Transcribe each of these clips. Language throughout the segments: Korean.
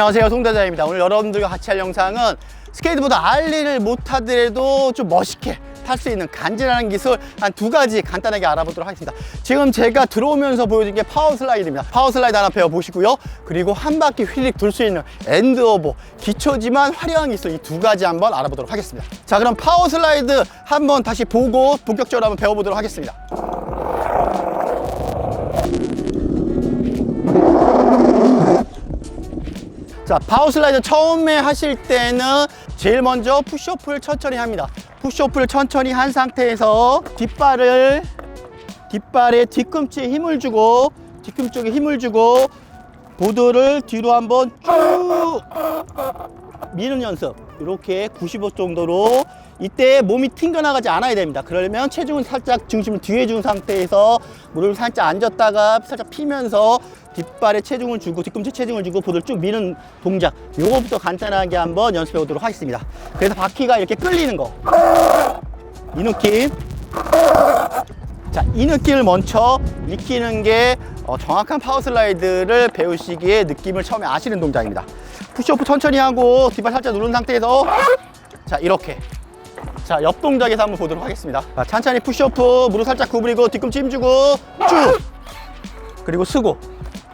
안녕하세요. 송대자입니다. 오늘 여러분들과 같이 할 영상은 스케이트보드 알리를 못하더라도 좀 멋있게 탈 수 있는 간지나는 기술 한 두 가지 간단하게 알아보도록 하겠습니다. 지금 제가 들어오면서 보여준 게 파워 슬라이드입니다. 파워 슬라이드 하나 배워보시고요. 그리고 한 바퀴 휘릭 돌 수 있는 엔드오버. 기초지만 화려한 기술 이 두 가지 한번 알아보도록 하겠습니다. 자 그럼 파워 슬라이드 한번 다시 보고 본격적으로 한번 배워보도록 하겠습니다 자, 파워 슬라이드 처음에 하실 때는 제일 먼저 푸시오프를 천천히 합니다. 푸시오프를 천천히 한 상태에서 뒷발을 뒷발에 뒤꿈치에 힘을 주고 뒤꿈치 쪽에 힘을 주고 보드를 뒤로 한번 쭉 미는 연습 이렇게 95 정도로 이때 몸이 튕겨나가지 않아야 됩니다. 그러려면 체중은 살짝 중심을 뒤에 준 상태에서 무릎을 살짝 앉았다가 살짝 피면서 뒷발에 체중을 주고 뒤꿈치 체중을 주고 보드를 쭉 미는 동작. 요거부터 간단하게 한번 연습해 보도록 하겠습니다. 그래서 바퀴가 이렇게 끌리는 거 이 느낌. 자, 이 느낌을 먼저 익히는 게 어, 정확한 파워 슬라이드를 배우시기에 느낌을 처음에 아시는 동작입니다. 푸시오프 천천히 하고 뒷발 살짝 누른 상태에서 자, 이렇게. 자, 옆 동작에서 한번 보도록 하겠습니다. 자, 천천히 푸시오프 무릎 살짝 구부리고 뒤꿈치 힘주고 쭉. 그리고 쓰고.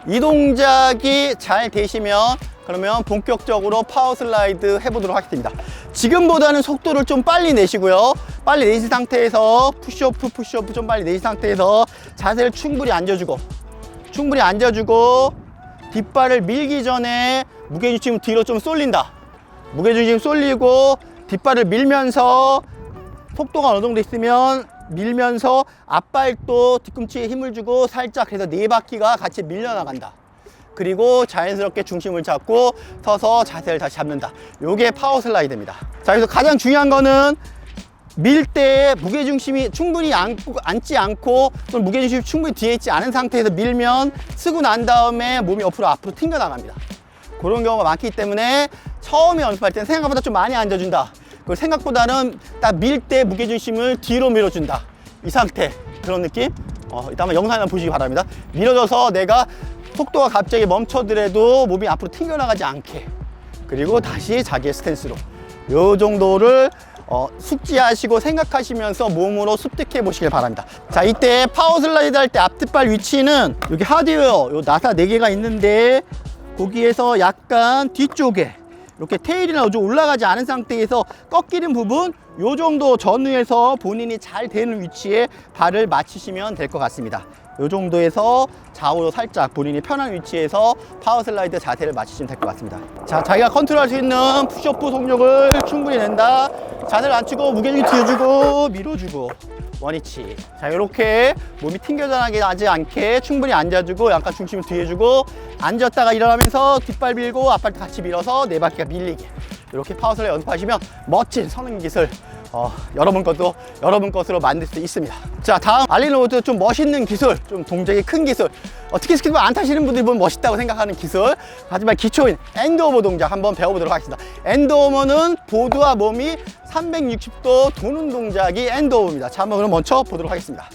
이 동작이 잘 되시면 그러면 본격적으로 파워 슬라이드 해보도록 하겠습니다. 지금보다는 속도를 좀 빨리 내시고요. 빨리 내신 상태에서 푸시오프, 푸시오프 좀 빨리 내신 상태에서 자세를 충분히 앉아주고 충분히 앉아주고 뒷발을 밀기 전에 무게중심 뒤로 좀 쏠린다. 무게중심 쏠리고 뒷발을 밀면서 속도가 어느 정도 있으면 밀면서 앞발도 뒤꿈치에 힘을 주고 살짝 그래서 네 바퀴가 같이 밀려나간다. 그리고 자연스럽게 중심을 잡고 서서 자세를 다시 잡는다. 요게 파워 슬라이드입니다. 자, 그래서 가장 중요한 거는 밀 때 무게중심이 충분히 앉지 않고 또는 무게중심이 충분히 뒤에 있지 않은 상태에서 밀면 쓰고 난 다음에 몸이 옆으로 앞으로 튕겨나갑니다. 그런 경우가 많기 때문에 처음에 연습할 때는 생각보다 좀 많이 앉아준다. 그리고 생각보다는 딱 밀 때 무게중심을 뒤로 밀어준다. 이 상태. 그런 느낌? 어, 이따 한번 영상 한번 보시기 바랍니다. 밀어줘서 내가 속도가 갑자기 멈춰더라도 몸이 앞으로 튕겨나가지 않게. 그리고 다시 자기의 스탠스로. 요 정도를 어, 숙지하시고 생각하시면서 몸으로 습득해 보시길 바랍니다. 자, 이때 파워 슬라이드 할 때 앞뒷발 위치는 여기 하드웨어, 요 나사 4개가 있는데 거기에서 약간 뒤쪽에 이렇게 테일이나 좀 올라가지 않은 상태에서 꺾이는 부분 요 정도 전후에서 본인이 잘 되는 위치에 발을 맞추시면 될 것 같습니다. 요 정도에서 좌우로 살짝 본인이 편한 위치에서 파워 슬라이드 자세를 맞추시면 될 것 같습니다. 자, 자기가 컨트롤할 수 있는 푸시오프 속력을 충분히 낸다. 자세를 낮추고 무게중심 뒤어주고 밀어주고 원위치. 자, 이렇게 몸이 튕겨나가지 하지 않게 충분히 앉아주고 약간 중심을 뒤에 주고 앉았다가 일어나면서 뒷발 밀고 앞발 같이 밀어서 네 바퀴가 밀리게. 이렇게 파워슬라이드 연습하시면 멋진 성능 기술 어, 여러분 것도 여러분 것으로 만들 수 있습니다. 자, 다음 알리노보드 좀 멋있는 기술, 좀 동작이 큰 기술. 어, 특히 스케이트보드 안 타시는 분들이 보면 멋있다고 생각하는 기술. 하지만 기초인 엔드오버 동작 한번 배워보도록 하겠습니다. 엔드오버는 보드와 몸이 360도 도는 동작이 엔드오버입니다. 자, 한번 그럼 먼저 보도록 하겠습니다.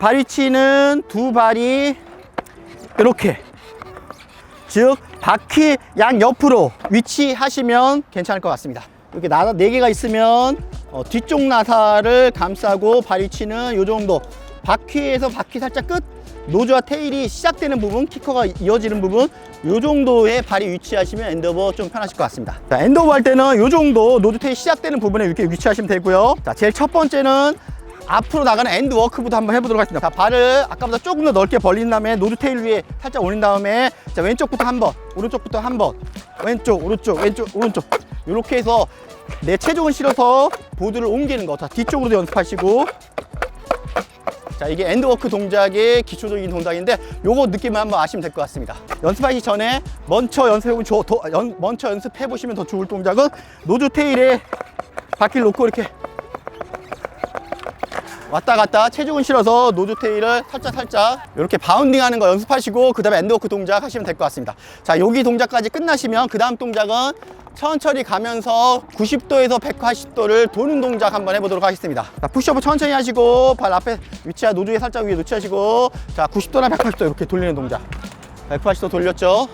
발 위치는 두 발이 이렇게. 즉 바퀴 양 옆으로 위치하시면 괜찮을 것 같습니다. 이렇게 나사 네 개가 있으면 어, 뒤쪽 나사를 감싸고 발 위치는 이 정도. 바퀴에서 바퀴 살짝 끝 노즈와 테일이 시작되는 부분 키커가 이어지는 부분 이 정도의 발이 위치하시면 엔더버 좀 편하실 것 같습니다. 자, 엔더버 할 때는 이 정도 노즈 테일 시작되는 부분에 이렇게 위치하시면 되고요. 자 제일 첫 번째는 앞으로 나가는 엔드 워크부터 한번 해보도록 하겠습니다. 자, 발을 아까보다 조금 더 넓게 벌린 다음에 노드 테일 위에 살짝 올린 다음에 자, 왼쪽부터 한 번, 오른쪽부터 한 번, 왼쪽, 오른쪽, 왼쪽, 오른쪽. 이렇게 해서 내 체중을 실어서 보드를 옮기는 거. 자, 뒤쪽으로도 연습하시고. 자, 이게 엔드워크 동작의 기초적인 동작인데 요거 느낌을 한번 아시면 될 것 같습니다. 연습하기 전에 먼저 연습해보면 조, 더, 연, 먼저 연습해보시면 더 좋을 동작은 노드 테일에 바퀴를 놓고 이렇게 왔다 갔다 체중을 실어서 노즈 테일을 살짝 살짝 이렇게 바운딩 하는 거 연습하시고 그 다음에 엔드워크 동작 하시면 될 것 같습니다 자 여기 동작까지 끝나시면 그 다음 동작은 천천히 가면서 90도에서 180도를 도는 동작 한번 해보도록 하겠습니다. 자, 푸시업을 천천히 하시고 발 앞에 위치한 노즐에 살짝 위에 놓치시고 자 90도나 180도 이렇게 돌리는 동작. 180도 돌렸죠.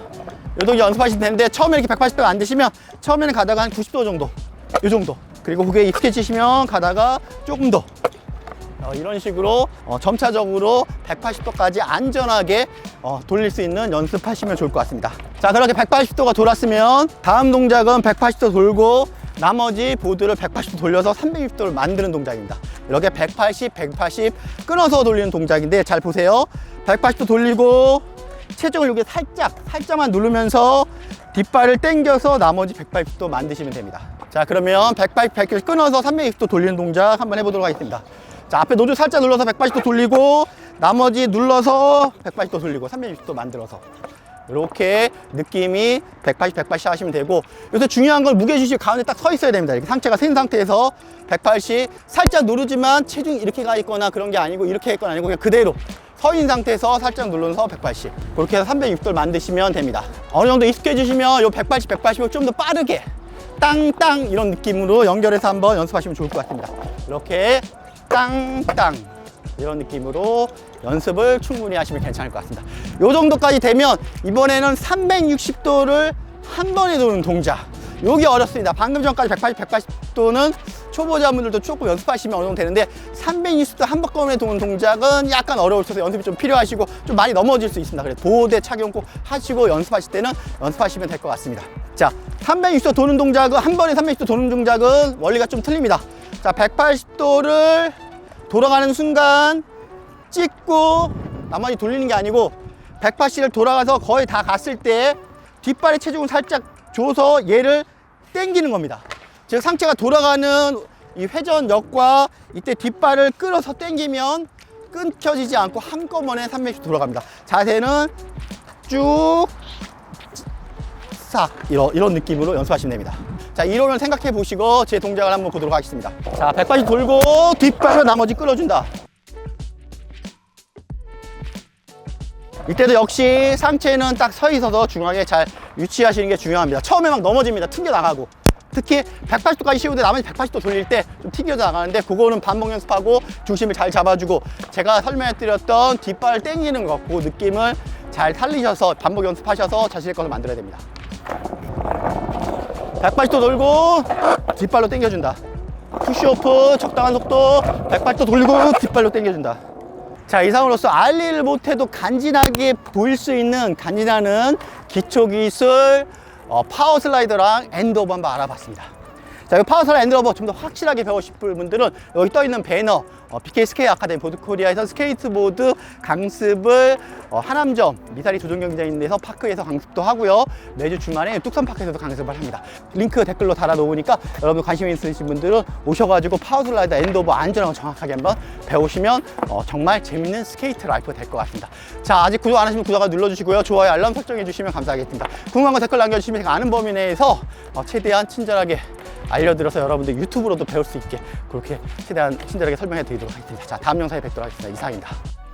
이 동작 연습하시면 되는데 처음에 이렇게 180도가 안 되시면 처음에는 가다가 한 90도 정도, 이 정도. 그리고 그게 익숙해지시면 가다가 조금 더 어, 이런 식으로 어, 점차적으로 180도까지 안전하게 어, 돌릴 수 있는 연습하시면 좋을 것 같습니다. 자, 그렇게 180도가 돌았으면 다음 동작은 180도 돌고 나머지 보드를 180도 돌려서 360도를 만드는 동작입니다. 이렇게 180, 180 끊어서 돌리는 동작인데 잘 보세요. 180도 돌리고 체중을 여기 살짝, 살짝만 누르면서 뒷발을 당겨서 나머지 180도 만드시면 됩니다. 자, 그러면 180, 180 끊어서 360도 돌리는 동작 한번 해보도록 하겠습니다. 자, 앞에 노즐 살짝 눌러서 180도 돌리고 나머지 눌러서 180도 돌리고 360도 만들어서 이렇게 느낌이 180, 180 하시면 되고 여기서 중요한 건 무게 주시 가운데 딱 서 있어야 됩니다. 이렇게 상체가 센 상태에서 180 살짝 누르지만 체중이 이렇게 가 있거나 그런 게 아니고 이렇게 있거나 아니고 그냥 그대로 서 있는 상태에서 살짝 눌러서 180 그렇게 해서 360도를 만드시면 됩니다. 어느 정도 익숙해지시면 요 180, 180을 좀 더 빠르게 땅땅 이런 느낌으로 연결해서 한번 연습하시면 좋을 것 같습니다. 이렇게 땅땅 이런 느낌으로 연습을 충분히 하시면 괜찮을 것 같습니다. 이 정도까지 되면 이번에는 360도를 한 번에 도는 동작. 여기 어렵습니다. 방금 전까지 180, 180도는 초보자분들도 조금 연습하시면 어느 정도 되는데 360도 한 번에 도는 동작은 약간 어려울 수 있어서 연습이 좀 필요하시고 좀 많이 넘어질 수 있습니다. 그래서 보호대 착용 꼭 하시고 연습하실 때는 연습하시면 될 것 같습니다. 자, 360도 도는 동작은 한 번에 360도 도는 동작은 원리가 좀 틀립니다. 자, 180도를 돌아가는 순간 찍고 나머지 돌리는 게 아니고 180을 돌아가서 거의 다 갔을 때 뒷발의 체중을 살짝 줘서 얘를 당기는 겁니다. 즉 상체가 돌아가는 이 회전력과 이때 뒷발을 끌어서 당기면 끊겨지지 않고 한꺼번에 360도 돌아갑니다. 자세는 쭉 싹 이런, 이런 느낌으로 연습하시면 됩니다. 자, 이론을 생각해 보시고 제 동작을 한번 보도록 하겠습니다. 자, 180 돌고 뒷발로 나머지 끌어준다. 이때도 역시 상체는 딱 서 있어서 중앙에 잘 유치하시는 게 중요합니다. 처음에 막 넘어집니다. 튕겨 나가고. 특히 180도까지 씌우는데 나머지 180도 돌릴 때좀 튕겨 나가는데 그거는 반복 연습하고 중심을 잘 잡아주고 제가 설명해 드렸던 뒷발 당기는 것, 그 느낌을 잘 살리셔서 반복 연습하셔서 자신의 것을 만들어야 됩니다. 180도 돌고 뒷발로 당겨준다. 푸시오프 적당한 속도 180도 돌리고 뒷발로 당겨준다. 자 이상으로서 알리를 못해도 간지나게 보일 수 있는 간지나는 기초 기술 어, 파워 슬라이더랑 엔드오버 한번 알아봤습니다. 자, 이 파워 슬라이더 엔드오버 좀 더 확실하게 배우고 싶은 분들은 여기 떠 있는 배너 어, BK 스케이 아카데미 보드 코리아에서 스케이트보드 강습을 어, 하남점 미사리 조정 경기장인데서 파크에서 강습도 하고요. 매주 주말에 뚝섬 파크에서도 강습을 합니다. 링크 댓글로 달아 놓으니까 여러분 관심 있으신 분들은 오셔가지고 파워 슬라이더 엔드오버 안전하고 정확하게 한번 배우시면 어, 정말 재밌는 스케이트 라이프가 될것 같습니다. 자, 아직 구독 안 하시면 구독을 눌러주시고요. 좋아요, 알람 설정해 주시면 감사하겠습니다. 궁금한 거 댓글 남겨주시면 제가 아는 범위 내에서 어, 최대한 친절하게 알려드려서 여러분들 유튜브로도 배울 수 있게 그렇게 최대한 친절하게 설명해 드리도록 하겠습니다. 자, 다음 영상에 뵙도록 하겠습니다. 이상입니다.